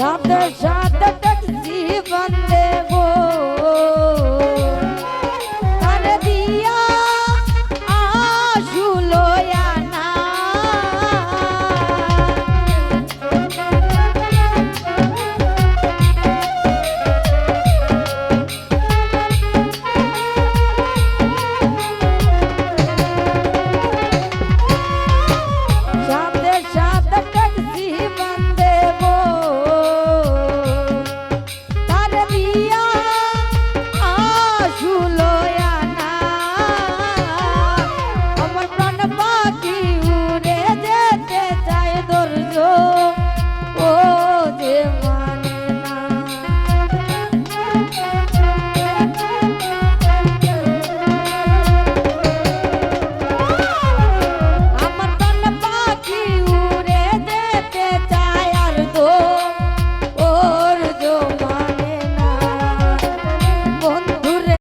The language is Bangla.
সাথে সাথে জীবন দেব আর দিয়া আসুলো